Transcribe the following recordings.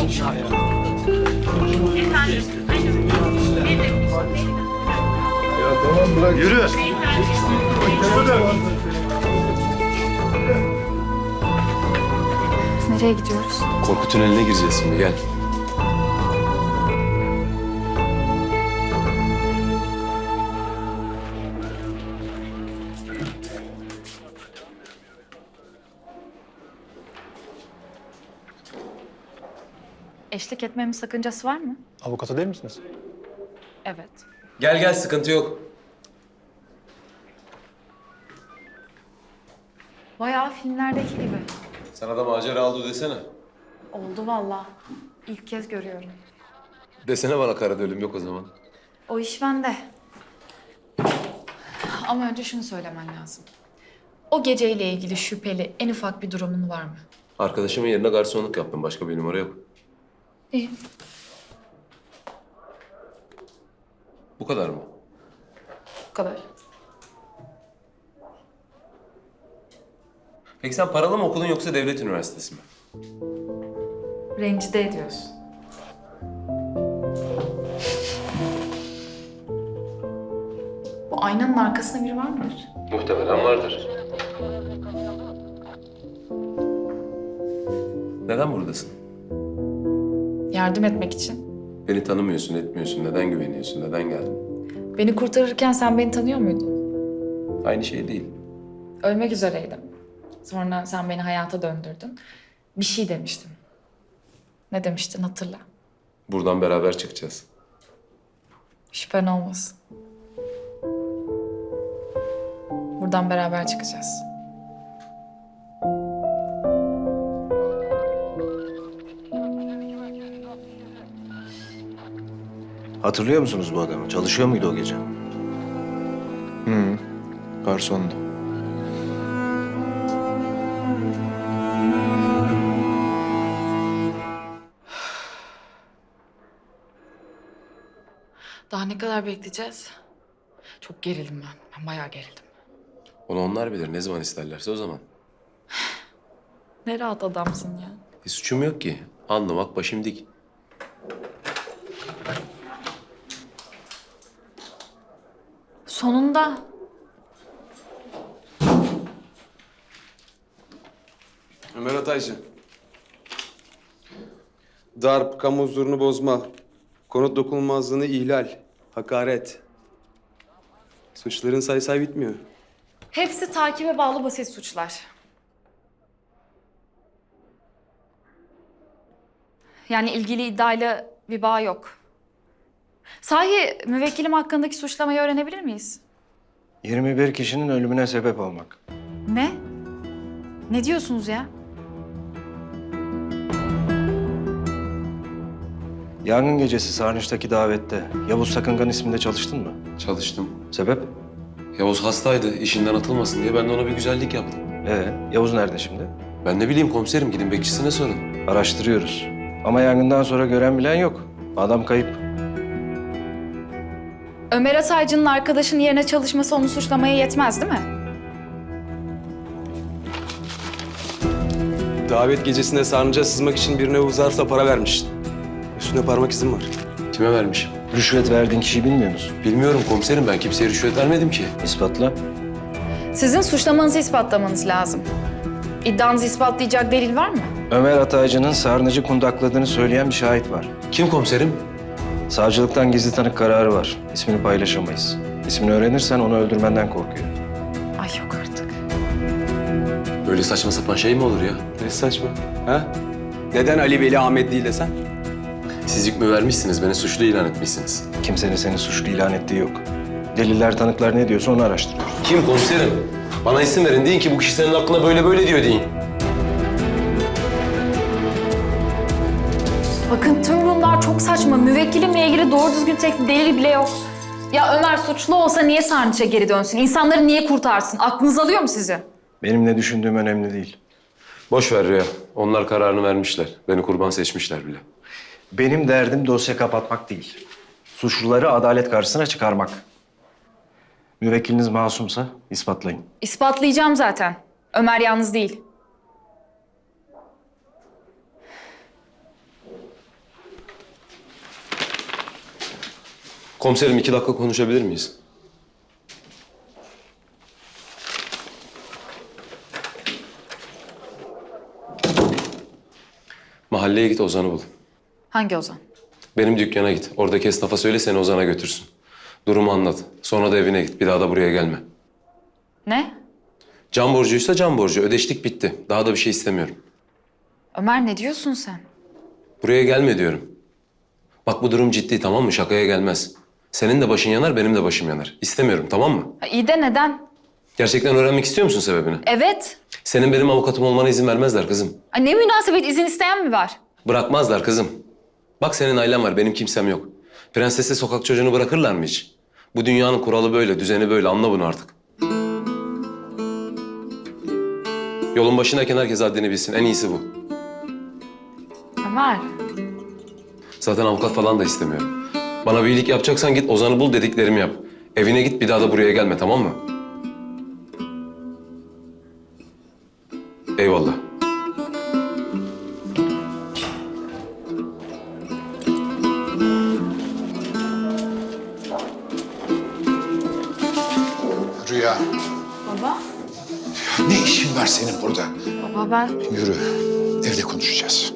Ya tamam bırak. Yürü. Nereye gidiyoruz? Korku tüneline gireceğiz şimdi gel. Eşlik etmemin sakıncası var mı? Avukatı değil misiniz? Evet. Gel gel sıkıntı yok. Bayağı filmlerdeki gibi. Sana da macera oldu desene. Oldu vallahi. İlk kez görüyorum. Desene bana karada ölüm yok o zaman. O iş bende. Ama önce şunu söylemen lazım. O geceyle ilgili şüpheli en ufak bir durumun var mı? Arkadaşımın yerine garsonluk yaptım. Başka bir numara yok. İyi. Bu kadar mı? Bu kadar. Peki sen paralı mı okudun yoksa devlet üniversitesi mi? Rencide ediyorsun. Bu aynanın arkasında biri var mıdır? Muhtemelen vardır. Neden buradasın? Yardım etmek için. Beni tanımıyorsun, etmiyorsun. Neden güveniyorsun? Neden geldin? Beni kurtarırken sen beni tanıyor muydun? Aynı şey değil. Ölmek üzereydim. Sonra sen beni hayata döndürdün. Bir şey demiştin. Ne demiştin hatırla. Buradan beraber çıkacağız. Şüphen olmasın. Buradan beraber çıkacağız. Hatırlıyor musunuz bu adamı? Çalışıyor muydu o gece? Hı. Garsondu. Daha ne kadar bekleyeceğiz? Çok gerildim ben. Ben bayağı gerildim. Onu onlar bilir. Ne zaman isterlerse o zaman. Ne rahat adamsın ya. Bir suçum yok ki. Anlamak başım dik. Sonunda Ömer Ataycı. Darp, kamu huzurunu bozma, konut dokunulmazlığını ihlal, hakaret. Suçların say say bitmiyor. hepsi takibe bağlı basit suçlar. Yani ilgili iddiayla bir bağ yok. Sahi müvekkilim hakkındaki suçlamayı öğrenebilir miyiz? 21 kişinin ölümüne sebep olmak. Ne? Ne diyorsunuz ya? Yangın gecesi Sarnıç'taki davette Yavuz Sakıngan isminde çalıştın mı? Çalıştım. Sebep? Yavuz hastaydı. işinden atılmasın diye ben de ona bir güzellik yaptım. Ee, Yavuz nerede şimdi? Ben ne bileyim komiserim. Gidin bekçisine sorun. Araştırıyoruz. Ama yangından sonra gören bilen yok. Adam kayıp. Ömer Ataycı'nın arkadaşının yerine çalışması onu suçlamaya yetmez değil mi? Davet gecesinde sarnıca sızmak için birine uzarsa para vermiş. Üstüne parmak izin var. Kime vermişim? Rüşvet verdiğin kişiyi bilmiyor musun? Bilmiyorum komiserim. Ben kimseye rüşvet vermedim ki. İspatla. Sizin suçlamanızı ispatlamanız lazım. İddianızı ispatlayacak delil var mı? Ömer Ataycı'nın Sarnıcı kundakladığını söyleyen bir şahit var. Kim komiserim? Savcılıktan gizli tanık kararı var. İsmini paylaşamayız. İsmini öğrenirsen onu öldürmenden korkuyor. Ay yok artık. Böyle saçma sapan şey mi olur ya? Ne saçma. Ha? Neden Ali Veli Ahmet değil de sen? Siz hükmü vermişsiniz. Beni suçlu ilan etmişsiniz. Kimsenin seni suçlu ilan ettiği yok. Deliller, tanıklar ne diyorsa onu araştırıyoruz. Kim komiserim? Bana isim verin. Deyin ki bu kişi senin aklına böyle böyle diyor deyin. Bakın tüm bunlar çok saçma. Müvekkilimle ilgili doğru düzgün tek bir delil bile yok. Ya Ömer suçlu olsa niye Sarnıç'a geri dönsün? İnsanları niye kurtarsın? Aklınız alıyor mu sizi? Benim ne düşündüğüm önemli değil. Boş ver Rüya. Onlar kararını vermişler. Beni kurban seçmişler bile. Benim derdim dosya kapatmak değil. Suçluları adalet karşısına çıkarmak. Müvekkiliniz masumsa ispatlayın. İspatlayacağım zaten. Ömer yalnız değil. Komiserim iki dakika konuşabilir miyiz? Mahalleye git Ozan'ı bul. Hangi Ozan? Benim dükkana git. Oradaki esnafa söyle seni Ozan'a götürsün. Durumu anlat. Sonra da evine git. Bir daha da buraya gelme. Ne? Can borcuysa can borcu. Ödeştik bitti. Daha da bir şey istemiyorum. Ömer ne diyorsun sen? Buraya gelme diyorum. Bak bu durum ciddi tamam mı? Şakaya gelmez. Senin de başın yanar, benim de başım yanar. İstemiyorum tamam mı? Ha, iyi de neden? Gerçekten öğrenmek istiyor musun sebebini? Evet. Senin benim avukatım olmana izin vermezler kızım. Ay, ne münasebet izin isteyen mi var? Bırakmazlar kızım. Bak senin ailen var, benim kimsem yok. Prensese sokak çocuğunu bırakırlar mı hiç? Bu dünyanın kuralı böyle, düzeni böyle. Anla bunu artık. Yolun başındayken herkes haddini bilsin. En iyisi bu. Ömer. Zaten avukat falan da istemiyorum. Bana bir iyilik yapacaksan git Ozan'ı bul dediklerimi yap. Evine git bir daha da buraya gelme tamam mı? Eyvallah. Rüya. Baba. Ne işin var senin burada? Baba ben... Yürü. Evde konuşacağız.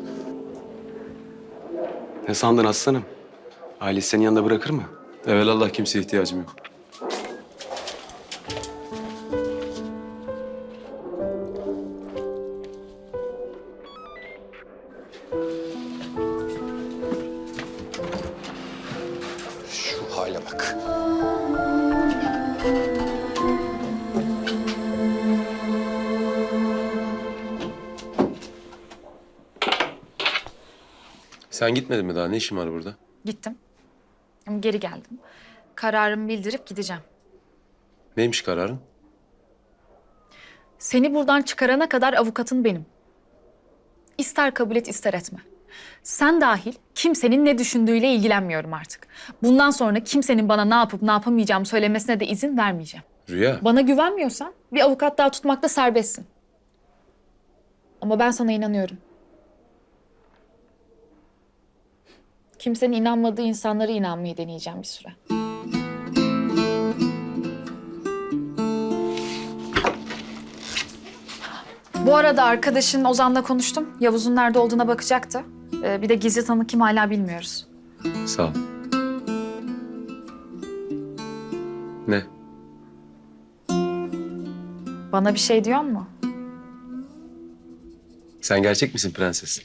Ne sandın aslanım? Ailesi senin yanında bırakır mı? Evelallah kimseye ihtiyacım yok. Şu hale bak. Sen gitmedin mi daha? Ne işin var burada? Gittim. Geri geldim. Kararımı bildirip gideceğim. Neymiş kararın? Seni buradan çıkarana kadar avukatın benim. İster kabul et ister etme. Sen dahil kimsenin ne düşündüğüyle ilgilenmiyorum artık. Bundan sonra kimsenin bana ne yapıp ne yapamayacağımı söylemesine de izin vermeyeceğim. Rüya. Bana güvenmiyorsan bir avukat daha tutmakta serbestsin. Ama ben sana inanıyorum. Kimsenin inanmadığı insanlara inanmayı deneyeceğim bir süre. Bu arada arkadaşın Ozan'la konuştum. Yavuz'un nerede olduğuna bakacaktı. Ee, bir de gizli tanık kim hala bilmiyoruz. Sağ ol. Ne? Bana bir şey diyor mu? Sen gerçek misin prenses?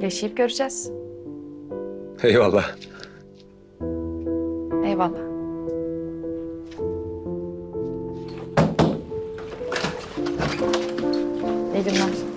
Yaşayıp göreceğiz. Eyvallah. Eyvallah. İyi günler.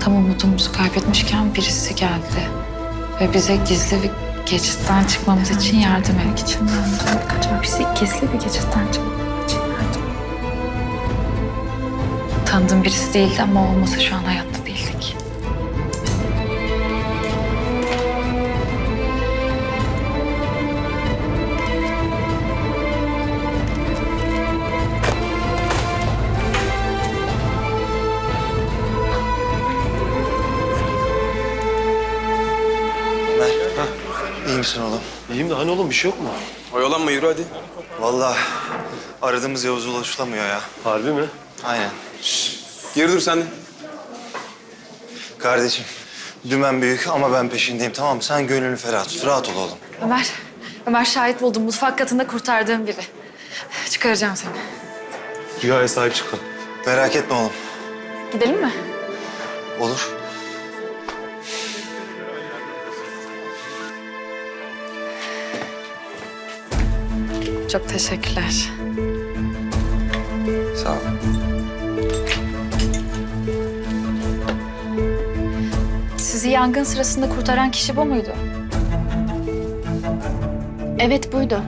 Tam umudumuzu kaybetmişken birisi geldi. Ve bize gizli bir geçitten çıkmamız için yardım etmek için bizi gizli bir geçitten çıkmamız için yardım Tanıdığım birisi değildi ama olmasa şu an hayatta İyiyim de hani oğlum bir şey yok mu? Oyalanma yürü hadi. Vallahi aradığımız Yavuz ulaşılamıyor ya. Harbi mi? Aynen. Geri dur sen de. Kardeşim, dümen büyük ama ben peşindeyim tamam mı? Sen gönlünü ferah tut. Rahat ol oğlum. Ömer, Ömer şahit buldum. Mutfak katında kurtardığım biri. Çıkaracağım seni. Rüyaya sahip çıkın. Merak etme oğlum. Gidelim mi? Olur. Çok teşekkürler. Sağ ol. Sizi yangın sırasında kurtaran kişi bu muydu? Evet buydu.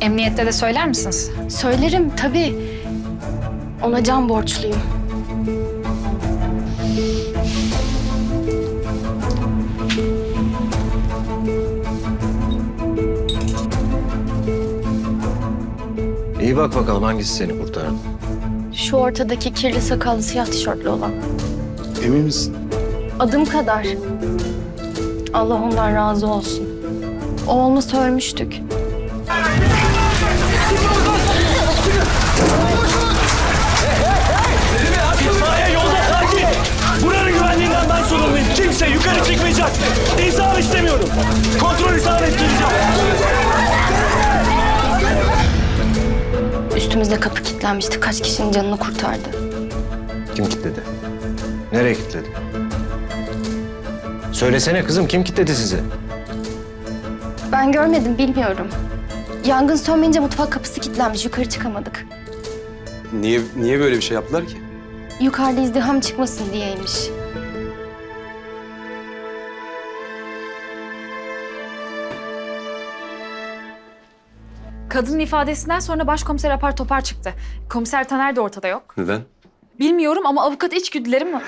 Emniyette de söyler misiniz? Söylerim tabii. Ona can borçluyum. Bak bakalım hangisi seni kurtardı. Şu ortadaki kirli sakallı siyah tişörtlü olan. Emin misin? Adım kadar. Allah ondan razı olsun. O olmasa ölmüştük. Üstümüzde kapı kilitlenmişti. Kaç kişinin canını kurtardı. Kim kilitledi? Nereye kilitledi? Söylesene kızım kim kilitledi sizi? Ben görmedim bilmiyorum. Yangın sönmeyince mutfak kapısı kilitlenmiş. Yukarı çıkamadık. Niye niye böyle bir şey yaptılar ki? Yukarıda izdiham çıkmasın diyeymiş. Kadının ifadesinden sonra başkomiser apar topar çıktı. Komiser Taner de ortada yok. Neden? Bilmiyorum ama avukat içgüdülerim mi?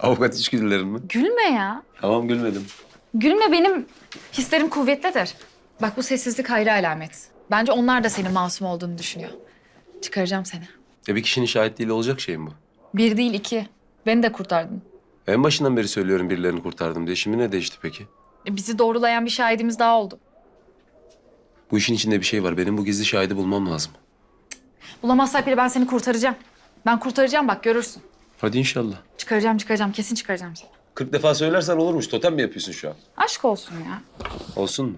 Avukat içgüdülerin mi? Gülme ya. Tamam gülmedim. Gülme benim hislerim kuvvetlidir. Bak bu sessizlik hayra alamet. Bence onlar da senin masum olduğunu düşünüyor. Çıkaracağım seni. E bir kişinin şahitliğiyle olacak şey mi bu? Bir değil iki. Beni de kurtardın. En başından beri söylüyorum birilerini kurtardım diye. Şimdi ne değişti peki? E, Bizi doğrulayan bir şahidimiz daha oldu. Bu işin içinde bir şey var. Benim bu gizli şahidi bulmam lazım. Bulamazsak bile ben seni kurtaracağım. Ben kurtaracağım bak görürsün. Hadi inşallah. Çıkaracağım çıkaracağım kesin çıkaracağım seni. 40 defa söylersen olurmuş. Totem mi yapıyorsun şu an? Aşk olsun ya. Olsun mu?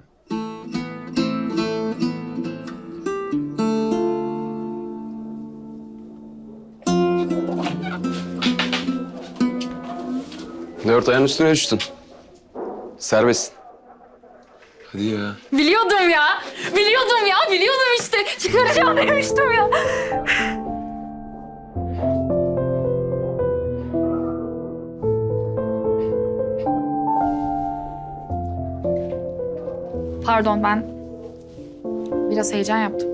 Dört ayağın üstüne düştün. Serbestsin. Hadi ya. Biliyordum ya. Biliyordum ya. Biliyordum işte. Çıkaracağım demiştim ya. Pardon ben biraz heyecan yaptım.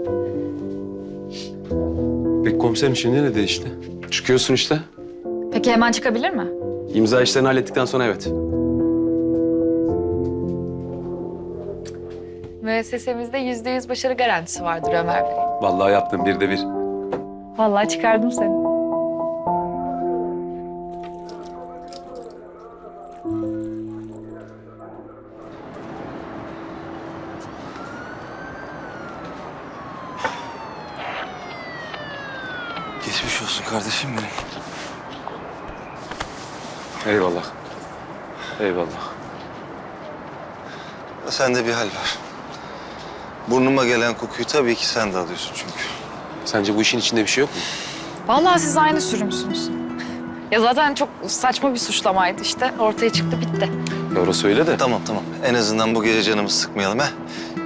Peki komiserim şimdi ne değişti? Çıkıyorsun işte. Peki hemen çıkabilir mi? İmza işlerini hallettikten sonra evet. Müessesemizde yüzde yüz başarı garantisi vardır Ömer Bey. Vallahi yaptım bir de bir. Vallahi çıkardım seni. Geçmiş olsun kardeşim benim. Eyvallah. Eyvallah. Sende bir hal var. Burnuma gelen kokuyu tabii ki sen de alıyorsun çünkü. Sence bu işin içinde bir şey yok mu? Vallahi siz aynı sürümsünüz. Ya zaten çok saçma bir suçlamaydı işte. Ortaya çıktı bitti. Ya orası öyle de. Tamam tamam. En azından bu gece canımızı sıkmayalım ha.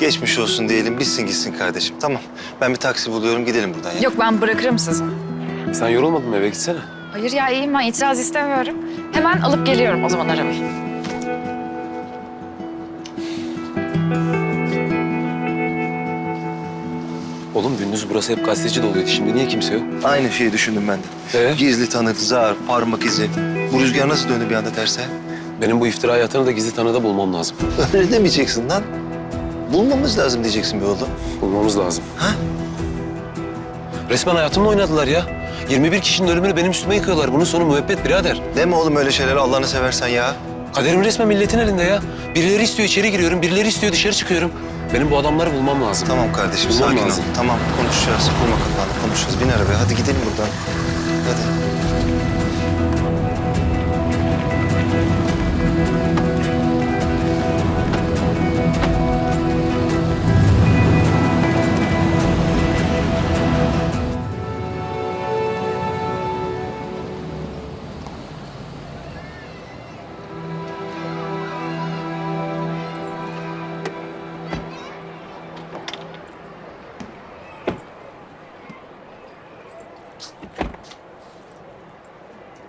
Geçmiş olsun diyelim, bitsin gitsin kardeşim. Tamam. Ben bir taksi buluyorum, gidelim buradan ya. Yok ben bırakırım sizi. Sen yorulmadın mı eve gitsene. Hayır ya iyiyim ben itiraz istemiyorum. Hemen alıp geliyorum o zaman arabayı. Oğlum gündüz burası hep gazeteci doluydu. Şimdi niye kimse yok? Aynı şeyi düşündüm ben de. Ee? Gizli tanık, zar, parmak izi. Bu rüzgar nasıl döndü bir anda terse? Benim bu iftira hayatını da gizli tanıda bulmam lazım. Öyle demeyeceksin lan. Bulmamız lazım diyeceksin be oğlum. Bulmamız lazım. Ha? Resmen hayatımla oynadılar ya. 21 kişinin ölümünü benim üstüme yıkıyorlar. Bunun sonu müebbet birader. Deme oğlum öyle şeyler Allah'ını seversen ya. Kaderim resmen milletin elinde ya. Birileri istiyor içeri giriyorum, birileri istiyor dışarı çıkıyorum. Benim bu adamları bulmam lazım. Tamam kardeşim Bulmam sakin lazım. ol. Tamam konuşacağız. Kurma kafanı konuşacağız. Bin arabaya hadi gidelim buradan. Hadi.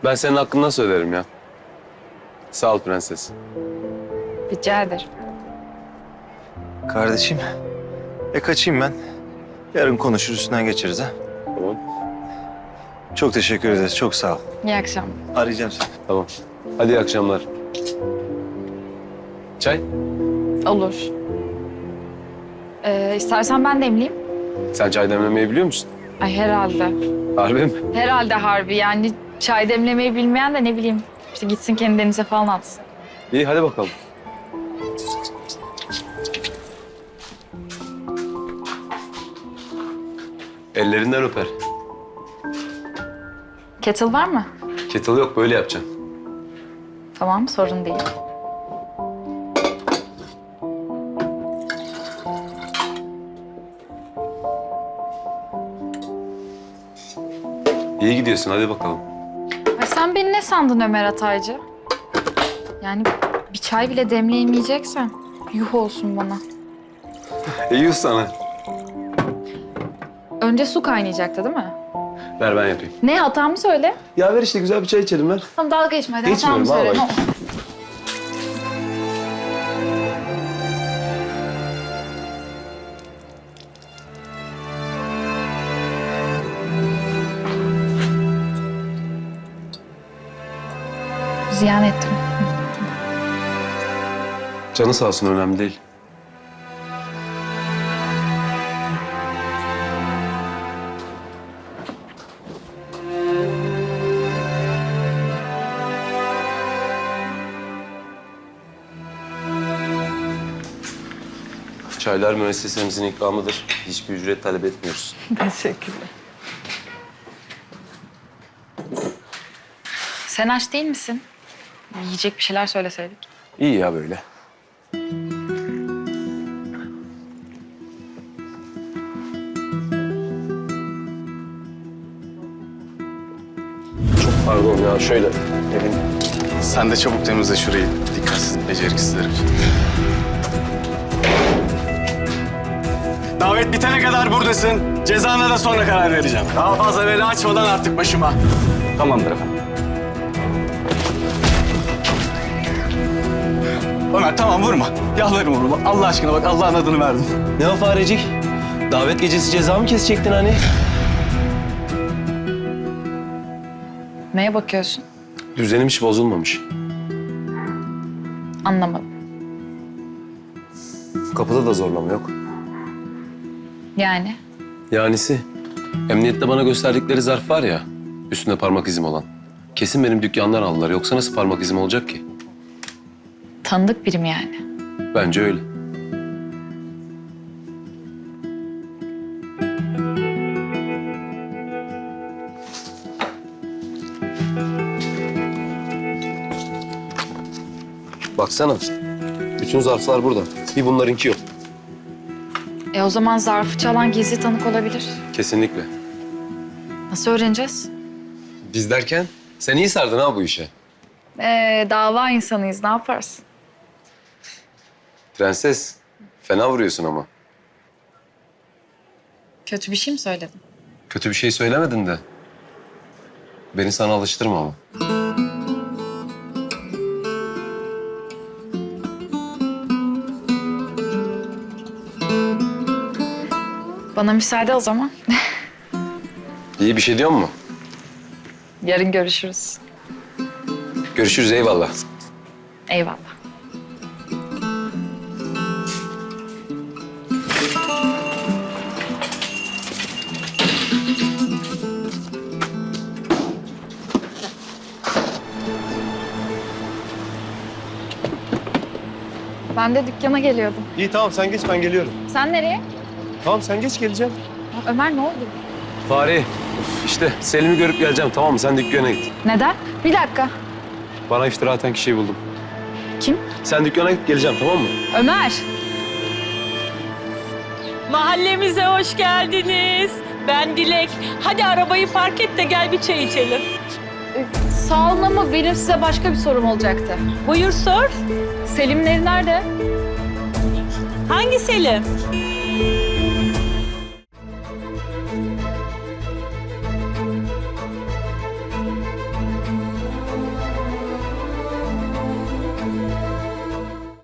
Ben senin hakkında söylerim ya. Sağ ol prenses. Rica ederim. Kardeşim, e kaçayım ben. Yarın konuşur üstünden geçeriz ha. Tamam. Çok teşekkür ederiz, çok sağ ol. İyi akşamlar. Arayacağım seni. Tamam. Hadi iyi akşamlar. Çay? Olur. Ee, istersen ben demleyeyim. Sen çay demlemeyi biliyor musun? Ay herhalde. Harbi mi? Herhalde harbi yani çay demlemeyi bilmeyen de ne bileyim. işte gitsin kendi denize falan atsın. İyi hadi bakalım. Ellerinden öper. Kettle var mı? Kettle yok böyle yapacaksın. Tamam sorun değil. İyi gidiyorsun hadi bakalım. Sen beni ne sandın Ömer Ataycı? Yani bir çay bile demleyemeyeceksen yuh olsun bana. İyi sana. Önce su kaynayacaktı değil mi? Ver ben yapayım. Ne hatamı söyle. Ya ver işte güzel bir çay içelim ver. Tamam dalga geçme hadi Geçmiyorum, hatamı söyle. vallahi. ne olur. Ziyan ettim. Canı sağ olsun önemli değil. Çaylar müessesemizin ikramıdır. Hiçbir ücret talep etmiyoruz. Teşekkürler. Sen aç değil misin? Yiyecek bir şeyler söyleseydik. İyi ya böyle. Çok pardon ya şöyle. Elim. Sen de çabuk temizle şurayı. Dikkatsiz, beceriksiz herif. Davet bitene kadar buradasın. Cezana da sonra karar vereceğim. Daha fazla bela açmadan artık başıma. Tamamdır efendim. Ömer tamam vurma. Yalvarırım vurma. Allah aşkına bak Allah'ın adını verdim. Ne o farecik? Davet gecesi ceza mı kesecektin hani? Neye bakıyorsun? Düzenim hiç bozulmamış. Anlamadım. Kapıda da zorlama yok. Yani? Yanisi, emniyette bana gösterdikleri zarf var ya, üstünde parmak izim olan. Kesin benim dükkandan aldılar. Yoksa nasıl parmak izim olacak ki? Tanıdık birim yani. Bence öyle. Baksana. Bütün zarflar burada. Bir bunlarınki yok. E o zaman zarfı çalan gizli tanık olabilir. Kesinlikle. Nasıl öğreneceğiz? Biz derken? Sen iyi sardın ha bu işe. Ee, dava insanıyız. Ne yaparsın? Prenses, fena vuruyorsun ama. Kötü bir şey mi söyledim? Kötü bir şey söylemedin de. Beni sana alıştırma ama. Bana müsaade o zaman. İyi bir şey diyor mu? Yarın görüşürüz. Görüşürüz eyvallah. Eyvallah. Ben de dükkana geliyordum. İyi tamam sen geç ben geliyorum. Sen nereye? Tamam sen geç geleceğim. Ya Ömer ne oldu? Fare, işte Selim'i görüp geleceğim tamam mı? Sen dükkana git. Neden? Bir dakika. Bana iftira atan kişiyi buldum. Kim? Sen dükkana git geleceğim tamam mı? Ömer. Mahallemize hoş geldiniz. Ben Dilek. Hadi arabayı park et de gel bir çay içelim. Sağ olun ama benim size başka bir sorum olacaktı. Buyur sor. Selim'in evi nerede? Hangi Selim?